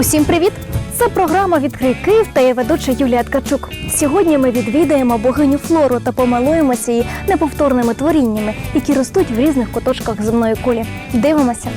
Усім привіт! Це програма Відкрий Київ та я ведуча Юлія Ткачук. Сьогодні ми відвідаємо богиню Флору та помилуємося її неповторними творіннями, які ростуть в різних куточках земної кулі. Дивимося.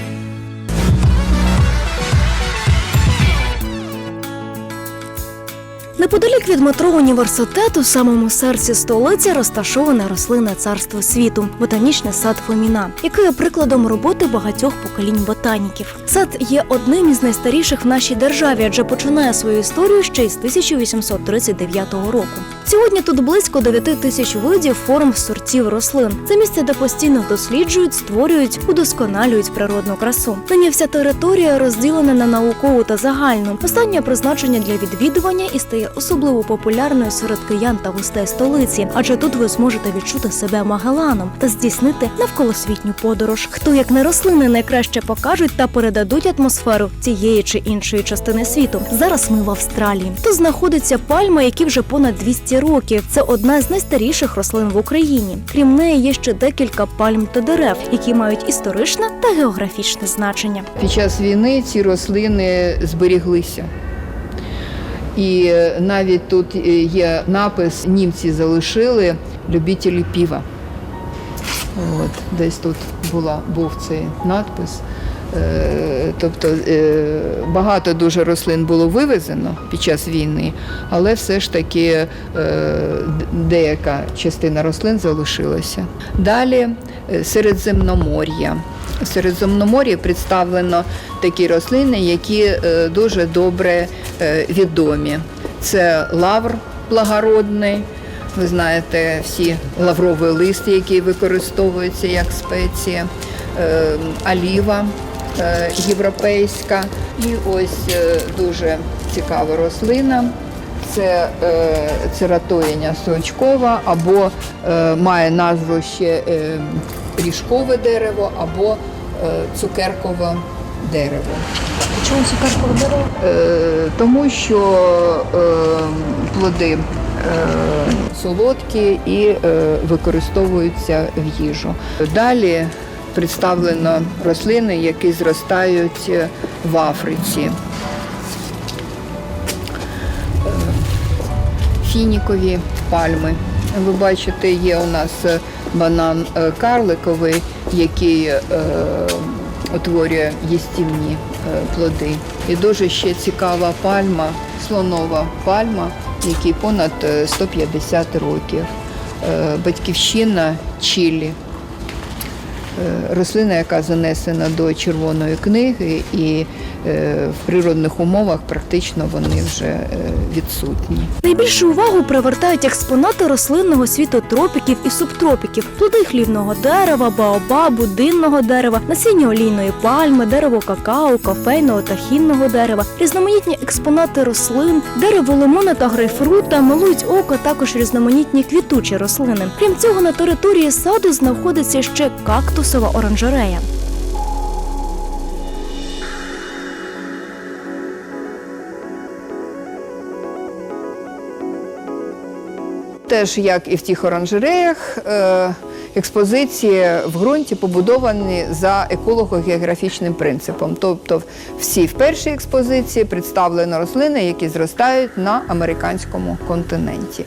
Неподалік від метро університету, в самому серці столиці, розташоване рослина царство світу ботанічний сад Фоміна, який є прикладом роботи багатьох поколінь ботаніків. Сад є одним із найстаріших в нашій державі, адже починає свою історію ще із 1839 року. Сьогодні тут близько 9 тисяч видів форм сортів рослин. Це місце, де постійно досліджують, створюють, удосконалюють природну красу. Нині вся територія розділена на наукову та загальну. Останнє призначення для відвідування і стає особливо популярною серед киян та гостей столиці, адже тут ви зможете відчути себе Магеланом та здійснити навколосвітню подорож. Хто як не рослини найкраще покажуть та передадуть атмосферу цієї чи іншої частини світу. Зараз ми в Австралії. Тут знаходиться пальма, які вже понад 200 років. Це одна з найстаріших рослин в Україні. Крім неї, є ще декілька пальм та дерев, які мають історичне та географічне значення. Під час війни ці рослини зберіглися. І е, навіть тут е, є напис німці залишили любителі піва. От, десь тут була, був цей надпис. Е, Тобто е, багато дуже рослин було вивезено під час війни, але все ж таки е, деяка частина рослин залишилася. Далі Середземномор'я. В Середземномор'ї представлено такі рослини, які дуже добре відомі. Це лавр благородний. Ви знаєте, всі лавровий лист, який використовується як спеція, оліва е, європейська. І ось е, дуже цікава рослина. Це е, цератоїня сочкова, або е, має назву ще е, ріжкове дерево, або е, цукеркове дерево. Чому цукеркове дерево? Е, тому що е, плоди е, солодкі і е, використовуються в їжу. Далі представлено рослини, які зростають е, в Африці. Фінікові пальми. Ви бачите, є у нас е, банан е, карликовий, який е, утворює їстівні плоди. І дуже ще цікава пальма, слонова пальма, якій понад е, 150 років. Батьківщина Чилі. Е, Рослина, яка занесена до червоної книги, і е, в природних умовах практично вони вже е, відсутні. Найбільшу увагу привертають експонати рослинного світу тропіків і субтропіків, плоди хлівного дерева, баобабу, динного дерева, насіння олійної пальми, дерево какао, кофейного та хінного дерева, різноманітні експонати рослин, дерево лимона та грейпфрута, милують око також різноманітні квітучі рослини. Крім цього, на території саду знаходиться ще кактусова оранжерея. Теж як і в тих оранжереях, е, експозиції в ґрунті побудовані за еколого-географічним принципом. Тобто, всі в першій експозиції представлено рослини, які зростають на американському континенті.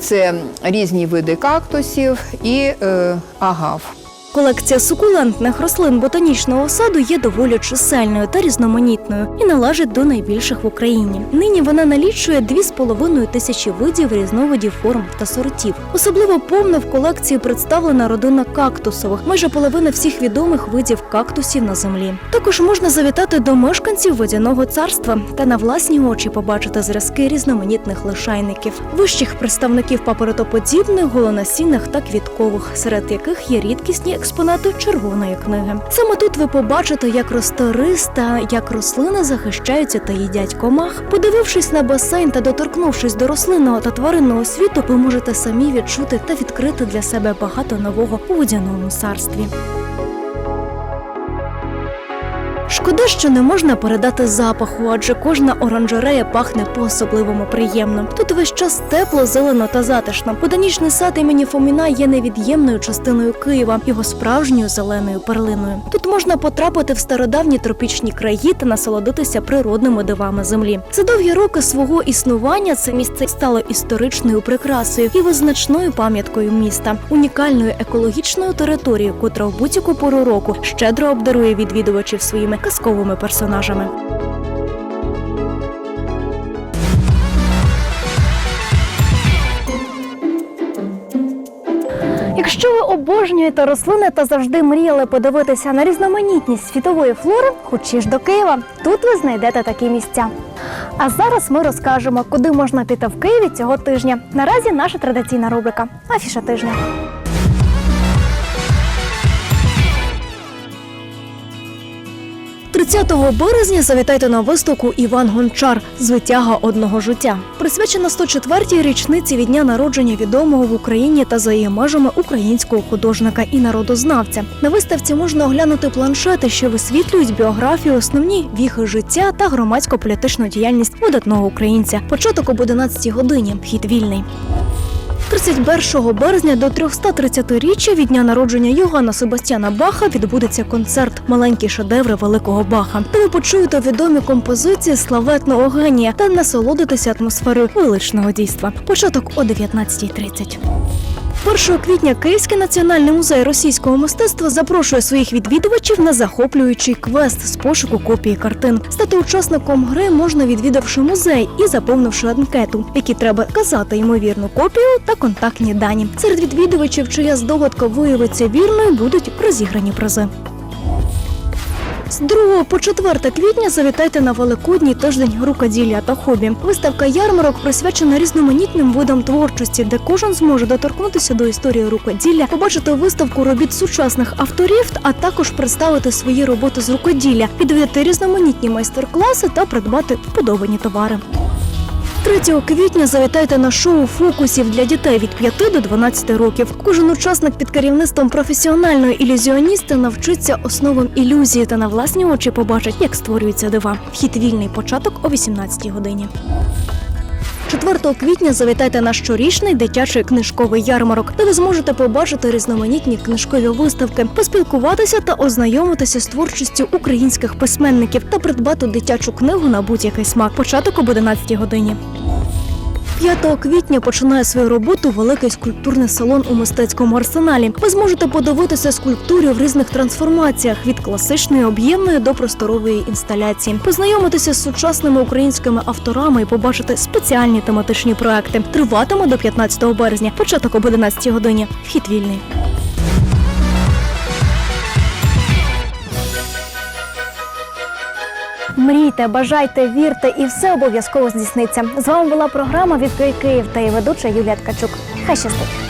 Це різні види кактусів і е, агав. Колекція сукулентних рослин ботанічного саду є доволі чисельною та різноманітною і належить до найбільших в Україні. Нині вона налічує 2,5 тисячі видів різновидів форм та сортів. Особливо повно в колекції представлена родина кактусових, майже половина всіх відомих видів кактусів на землі. Також можна завітати до мешканців водяного царства та на власні очі побачити зразки різноманітних лишайників, вищих представників паперотоподібних, голонасінних та квіткових, серед яких є рідкісні експонати червоної книги. Саме тут ви побачите, як росте рис та як рослини захищаються та їдять комах. Подивившись на басейн та доторкнувшись до рослинного та тваринного світу, ви можете самі відчути та відкрити для себе багато нового у водяному царстві. Шкода, що не можна передати запаху, адже кожна оранжерея пахне по-особливому приємно. Тут весь час тепло, зелено та затишно. Ботанічний сад імені Фоміна є невід'ємною частиною Києва, його справжньою зеленою перлиною. Тут можна потрапити в стародавні тропічні краї та насолодитися природними дивами землі. За довгі роки свого існування це місце стало історичною прикрасою і визначною пам'яткою міста, унікальною екологічною територією, котра в будь-яку пору року щедро обдарує відвідувачів своїми казковими персонажами. Якщо ви обожнюєте рослини та завжди мріяли подивитися на різноманітність світової флори, хочі ж до Києва, тут ви знайдете такі місця. А зараз ми розкажемо, куди можна піти в Києві цього тижня. Наразі наша традиційна рубрика Афіша тижня. 30 березня завітайте на виставку Іван Гончар Звитяга одного життя. Присвячена 104-й річниці від дня народження відомого в Україні та за її межами українського художника і народознавця. На виставці можна оглянути планшети, що висвітлюють біографію, основні віхи життя та громадсько-політичну діяльність видатного українця. Початок об 11 годині. Вхід вільний. 31 березня до 330-річчя від дня народження Йоганна Себастьяна Баха відбудеться концерт Маленькі шедеври великого Баха, Та ви почуєте відомі композиції славетного генія та насолодитеся атмосферою величного дійства. Початок о 19.30. 1 квітня Київський національний музей російського мистецтва запрошує своїх відвідувачів на захоплюючий квест з пошуку копії картин. Стати учасником гри можна відвідавши музей і заповнивши анкету, в якій треба казати ймовірну копію та контактні дані. Серед відвідувачів, чия здогадка виявиться вірною, будуть розіграні призи. З 2 по 4 квітня завітайте на Великодній тиждень рукоділля та хобі. Виставка ярмарок присвячена різноманітним видам творчості, де кожен зможе доторкнутися до історії рукоділля, побачити виставку робіт сучасних авторів, а також представити свої роботи з рукоділля, відвідати різноманітні майстер-класи та придбати вподобані товари. 3 квітня завітайте на шоу фокусів для дітей від 5 до 12 років. Кожен учасник під керівництвом професіональної ілюзіоністи навчиться основам ілюзії та на власні очі побачить, як створюються дива. Вхід вільний початок о 18 годині. 4 квітня завітайте на щорічний дитячий книжковий ярмарок, де ви зможете побачити різноманітні книжкові виставки, поспілкуватися та ознайомитися з творчістю українських письменників та придбати дитячу книгу на будь-який смак. Початок об 11 годині. 5 квітня починає свою роботу великий скульптурний салон у мистецькому арсеналі. Ви зможете подивитися скульптурі в різних трансформаціях від класичної об'ємної до просторової інсталяції, познайомитися з сучасними українськими авторами і побачити спеціальні тематичні проекти. Триватиме до 15 березня, початок об 11 годині. Вхід вільний. Мрійте, бажайте, вірте, і все обов'язково здійсниться. З вами була програма Відкрий Київ та її ведуча Юлія Ткачук. Хай щастить!